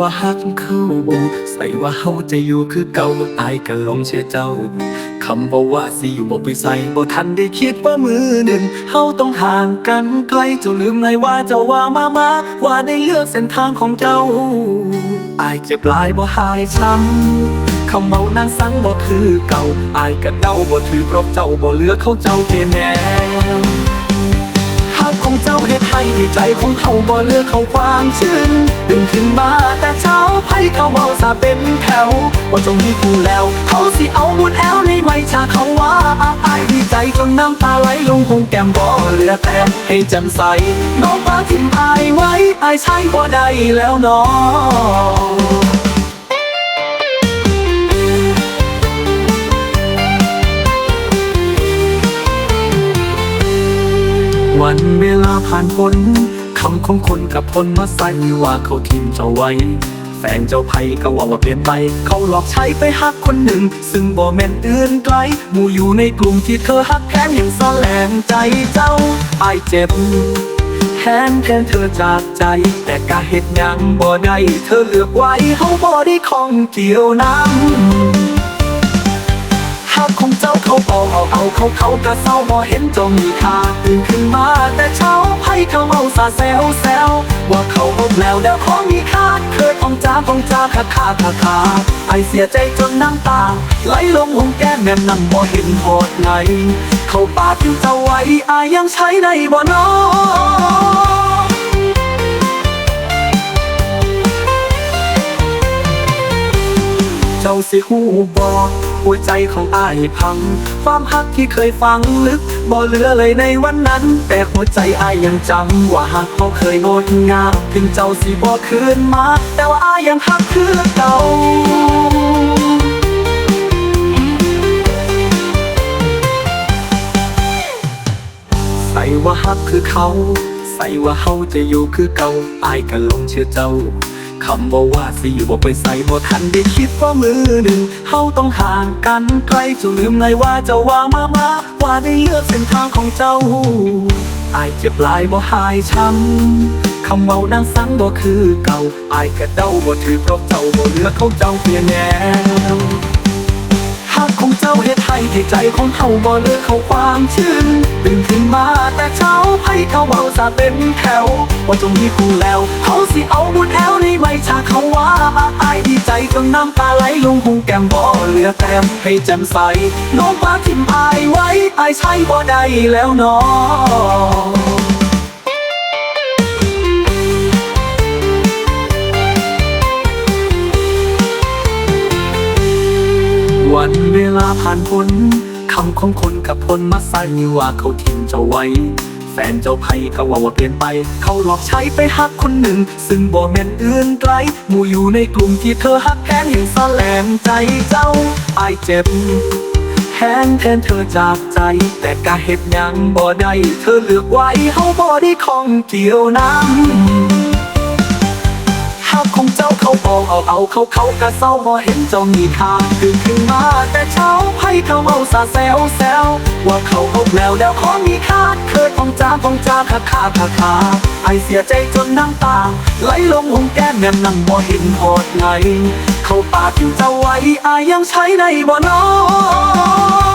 ว่าฮักเขาใส่ว่าเฮาจะอยู่คือเก่าอายก็ลงเชื่อเจ้าคำบอกว่าสิอยู่บ่ไปใส่บ่ทันได้คิดว่ามือหนึ่งเฮาต้องห่างกันไกลจ้าลืมเลยว่าเจ้าว่ามามาว่าได้เลือกเส้นทางของเจ้าอายเจ็บหลายบ่หายช้ำคำเมานางสังบ่คือเก่าอายก็เดาบ่ถือเพราะเจ้าบ่เลือกเขาเจ้าเทแนวหากของเจ้าเฮ็ดให้ใจของเขาบ่เลือกเขาความชื่นดึงขึ้ เขาเป็นแถวว่าจงมีกูแล้ว เขาสิเอาบุญแอลในไม่ชาเขาว่าอายดีใจจนน้ำตาไหลลงคงแก้มบ่เหลือแต่ให้แจ่มใส น้องฟ้าทิมอายไว้อายใช้บ่ได้แล้วน้องวันเวลาผ่านพ้นคำของคนกับคนมาใส่ว่าเขาทิ้งเจ้าไว้ แฟนเจ้าไพ่ก็ว่าว่าเปลี่ยนไป เขาหลอกใช้ไปหักคนหนึ่ง ซึ่งบ่แม่นอื่นไกลหมู่อยู่ในกลุ่มที่เธอหักแค้นอย่างสแลงใจเจ้าอายเจ็บแทนแทนเธอจากใจ แต่กาเหตุยังบ่ได้เธอเลือกไว้เขาบ่ได้ของเกี่ยวน้ำหากของเจ้าเขาบอกเอาเอาเขาเขาก็เศร้าบ่เห็นจงมีค่าตื่นขึ้นมาแต่เช้าไพ่เขาเมาสาแซวแซวว่าเขาพบแล้วแล้วของมีค่า ยองจ้าองจ้าคาคาคาคาไอเสียใจจนน้ำตา ไหลลงหงแก้มแม่นำบ่เห็นโหดไงเขาปาดอยู่เจ้าไว้อายยังใช้ได้บ่น้อเจ้าสิหูบอก หัวใจของอายพัง ความฮักที่เคยฟังลึก บ่เหลือเลยในวันนั้น แต่หัวใจอายยังจำว่าฮักเขาเคยงดงามถึงเจ้าสิบ่คืนมา แต่ว่าอายยังฮักคือเก่าใส่ว่าฮักคือเขา ใส่ว่าเฮาจะอยู่คือเก่าอายก็ลงเชื่อเจ้า คำว่าว่าสิอยู่บ่ไปใส่บ่ทันได้คิดว่ามือหนึ่งเฮาต้องห่างกันไกลจนลืมเลยว่าเจ้าว่ามามาว่าได้เลือกเส้นทางของเจ้าอายเจ็บลายบ่หายช้ำคำเมานางสังบ่คือเก่าอายกะเดาบ่ถือเพราะเจ้าบ่เหลือเขาเจ้าเปลี่ยนแนว หากของเจ้าเฮ็ดให้ใจของเขาบ่เลือกเขาความชื่นตื่นขึ้นมาแต่เช้าให้เขาเบาซาเต็มแถว ว่าจงมีกูแล้วเขาสิเอาบุญแอลในใบชาเขาว่าอายดีใจจนน้ำตาไหลลงคงแก้มบ่เหลือแต้มให้แจ่มใสน้องปาทิมอายไว้อายใช้บ่ได้แล้วน้อง วันเวลาผ่านพ้นคำของคนกับคนมาใส่ว่าเขาทิ้งเจ้าไว้ แฟนเจ้าไพ่ก็ว่าว่าเปลี่ยนไป เขาหลอกใช้ไปหักคนหนึ่ง ซึ่งบ่แม่นอื่นไกลหมู่อยู่ในกลุ่มที่เธอหักแค้นอย่างสแลมใจเจ้าอายเจ็บแทนแทนเธอจากใจ แต่กาเหตุยังบ่ได้เธอเลือกไว้เฮาบ่ได้ของเกี่ยวน้ำหากของเจ้าเขา เอาเอาเขาเขากะเศร้าบ่เห็นเจ้ามีค่าตื่นขึ้นมาแต่เช้าให้เขาเอาสาแซวแซวว่าเขาพบแล้วแล้วของมีค่าเคยของจ้าของจ้าคาคาคาคาไอเสียใจจนน้ำตาไหลลงหงแก้มแม่มนั่งบ่เห็นโหดไงเขาปาดอยู่เจ้าไว้อายยังใช้ในบ่น้อ